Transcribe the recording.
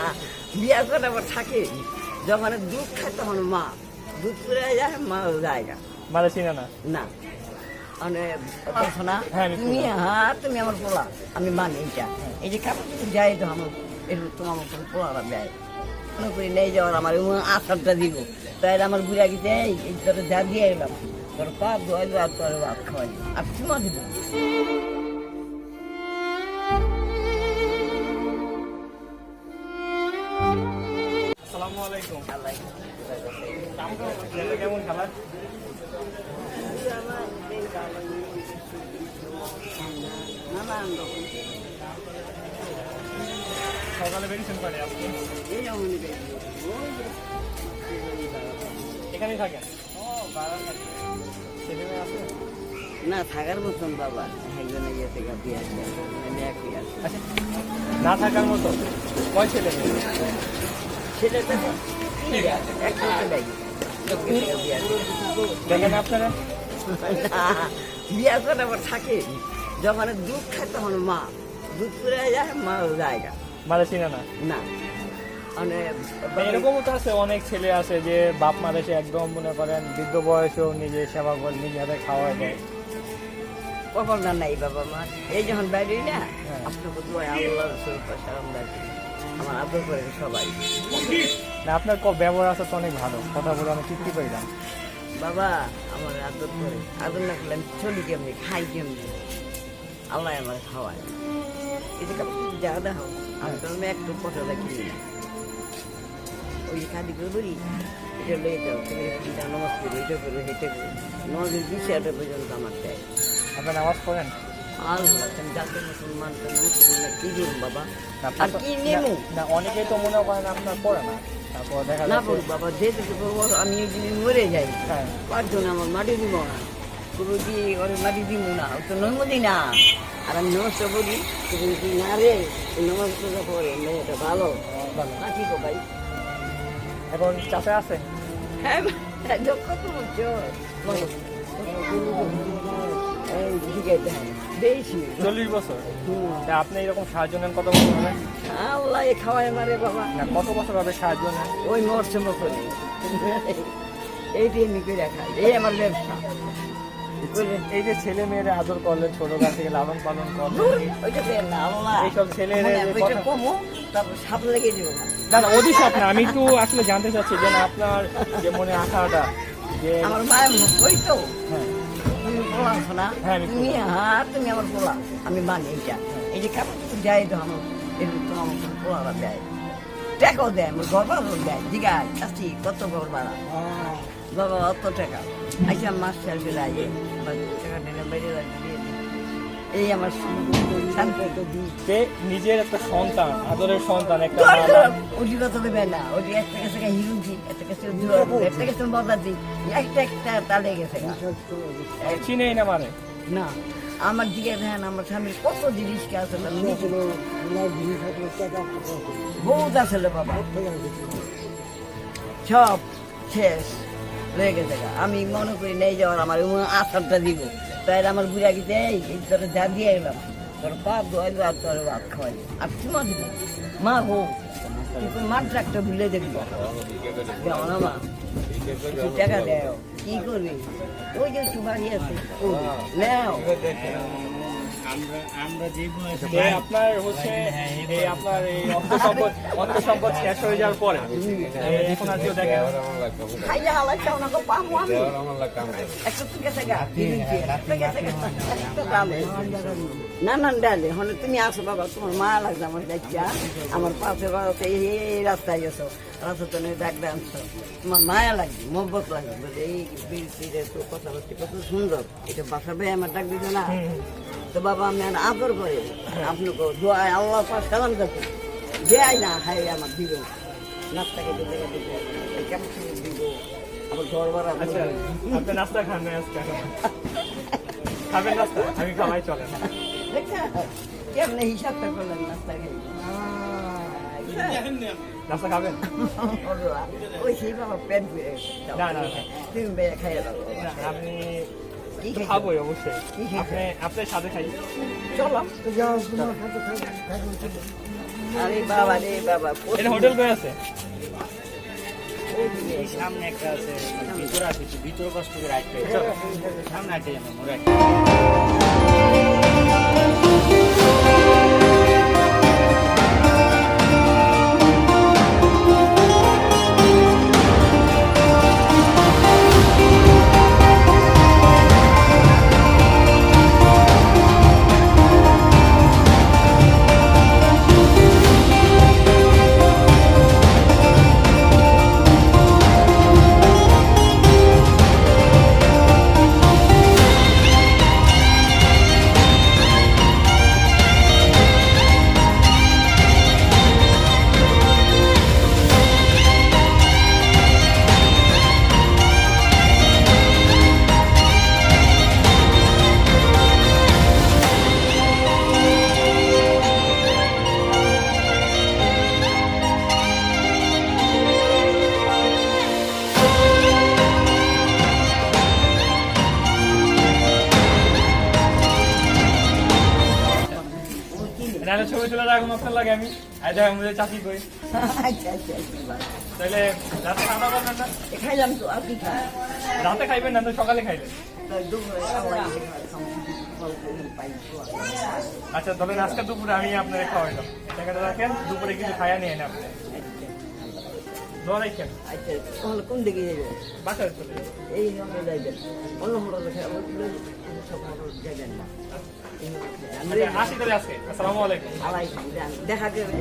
বিয়া করে আবার থাকে। যখন দুধ খায় তখন মা দুধ করে যায় মা জায়গা মারা চিনে না? না। মানে দেখো না হ্যাঁ, তুমি হ্যাঁ তুমি আমার পোলা আমি মানি এটা। এই যে কাপড় যাই তো আমার একটু তোমার মতন পোলারা দেয়। মনে করি নেই যাওয়ার আমার আসারটা দিব। তাই আমার বুড়া গিয়ে এই তোর যা দিয়ে এলাম তোর পাপ ধোয়াই আর তোর ভাত খাওয়াই। আর চুমা দিব? নানান রকম সকালে বেরিয়েছেন পারে আপনি? এই এখানেই থাকেন? আছে না থাকার মতন বাবা। একজনে গেছে গা বিয়ে আমি একই আছি। আচ্ছা না থাকার মতো কয় ছেলে? একটা ছেলে দেখেন আপনারা? বিয়া করে আবার থাকে। যখন দুধ খায় তখন মা দুধ করে যায় মা জায়গা মারা চিনে না? না। মানে এরকমও তো আছে অনেক ছেলে আছে যে বাপ মা দেশে একদম মনে করেন বৃদ্ধ বয়সেও নিজে সেবা করে নিজে হাতে খাওয়া দেয়। কখন না নাই বাবা মা? এই যখন বাইরে না হ্যাঁ। আপনাকে দোয়া আল্লাহ রসুল সালাম আমার আদর করে সবাই। না আপনার ক- ব্যবহার আছে তো অনেক ভালো। কথা বলে আমি তৃপ্তি পাইলাম। বাবা আমার আদর করে। আদর না করলে আমি চলি কেমনি? খাই কেমনি? আল্লাহ আমার খাওয়ায়। এটা কাপড় যা দাও আমি তো একটু কথা রাখি ওই কাদি করে বলি এটা লয়ে যাও তুমি এটা নমাজ করো এটা করো এটা করো পর্যন্ত আমার দেয়। আপনি নামাজ পড়েন? আল্লাহ তুমি যাকে মুসলমান কি দিব বাবা? আর কি নেব না- না অনেকেই তো মনে করেন আপনার পড়ে না তারপর দেখা না বাবা যে যেতে বলব আমি এই জিনিস মরে যাই। হ্যাঁ। পাঁচজন আমার মাটি দিব না। দিয়ে ওরে মাটি দিব না ও তো নর্মদি না আর আমি নমস্ত বলি কি না রে এই নমস্কার পরে মেয়েটা ভালো। না ঠিক ভাই এখন চাষে আছে হ্যাঁ হ্যাঁ, যখন তো। এই চল্লিশ বছর আপনি এরকম সাহায্য নেন কত বছর হবে আল্লাহ খাওয়ায় মারে বাবা কত বছর হবে সাহায্য নেন ওই মরছে মতো এইটি আমি করে খাই এই আমার ব্যবসা? এই যে ছেলে মেয়েরা আদর করলেন ছোট কাছ থেকে লালন পালন করলেন এইসব ছেলেরা না। না না আমি একটু আসলে জানতে চাচ্ছি যে আপনার যে মনে আশাটা যে আমার মায়ের ওই তো। হ্যাঁ। তুমি পোলা আছো না? হ্যাঁ, তুমি হ্যাঁ তুমি আমার পোলা আমি মানি এটা এই যে কাপড় দেয় তো আমার তো দেয়। টাকাও দেয় আমার ঘর ভাড়াও দেয় কত ঘর ভাড়া বাবা অত টাকা। আইসা মাস শেষ হলে আইয়ে আমার টাকা বাইরে এই আমার শান্তি নিজের একটা সন্তান আদরের সন্তান একটা ওটি কথা দেবে না। ওটি একটা কাছে হিরুজি একটা কাছে একটা কাছে একটা একটা তালে গেছে। চিনেই না মানে? না আমার দিকে দেখেন আমার স্বামীর কত জিনিস কে আছে বহুত আসলে বাবা। সব শেষ। রয়ে গেছে আমি মনে করি নেই যাওয়ার আমার আসারটা দিব। তাই আমার বুড়া গিয়ে এই তোর যা দিয়ে এলাম তোর পাপ দোয়াই আর তোর ভাত খাওয়াই আর দিব? মা গো কিন্তু একটা ভুলে দেখব দেও না মা, কিছু টাকা দেও, কি করবি? ওই যে একটু বাড়ি আছে ও, নেও যে আপনার হচ্ছে এই আপনার এই অর্থ সম্পদ অর্থ সম্পদ শেষ হয়ে যাওয়ার পরে। এখন আর কেউ দেখে না। হালাই চাও না গো পাবো আমি। একটা তো গেছে গা হিরুজি, একটা গেছে গা, একটা দামে। না না ডালে হলে তুমি আসো বাবা তোমার মা লাগছে আমার দেখা আমার পাশে বাড়াতে এই রাস্তায় গেছো রাস্তা তো ডাক আনছো। তোমার মায়া লাগবে মহব্বত লাগবে এই বিড়িতে তো কথা বলতে কত সুন্দর। এটা বাসা ভাই আমার ডাক দিত না। তো বাবা আমি আদর করে আপনাকে দোয়ায় আল্লাহ পাক সালাম যাতে দেয় না হাই আমার দিব নাস্তাকে দিতে দিতে কেমন দিব আবার ঘর ভাড়া আচ্ছা আপনি নাস্তা খান না আজকে? খাবেন নাস্তা? আমি খাওয়াই চলে না? কেমনে হিসাবটা করলেন নাস্তা খেয়ে? নাস্তা খাবেন? ওই সেই বাবা পেট না, না, না। তুমি খাইয়ে খেয়েছো? খাবোই অবশ্যই। আপনি আপনার সাথে খাই। চলো। আরে বাবা রে বাবা এটা হোটেল কই আছে? সামনে একটা আছে ভিতরে আছে ভিতরে কষ্ট করে রাখতে সামনে আছে যেন ছবি তুলে রাখুন আপনার লাগে আমি। আর দেখো আমাদের চাকরি করি আচ্ছা আচ্ছা আচ্ছা তাহলে রাতে খাওয়া দাওয়া না? খাইলাম তো আপনি রাতে খাইবেন না তো সকালে পাই আচ্ছা ধরেন আজকে দুপুরে আমি আপনার খাওয়াইলাম টাকাটা রাখেন দুপুরে কিছু খাইয়া নিয়ে আপনি। আচ্ছা কোন দিকে যাবে বাসায় চলে যাবেন। এই হোটেলে যাইবেন। অন্য হোটেলে খাব যাবেন না আসি দেখা যাবে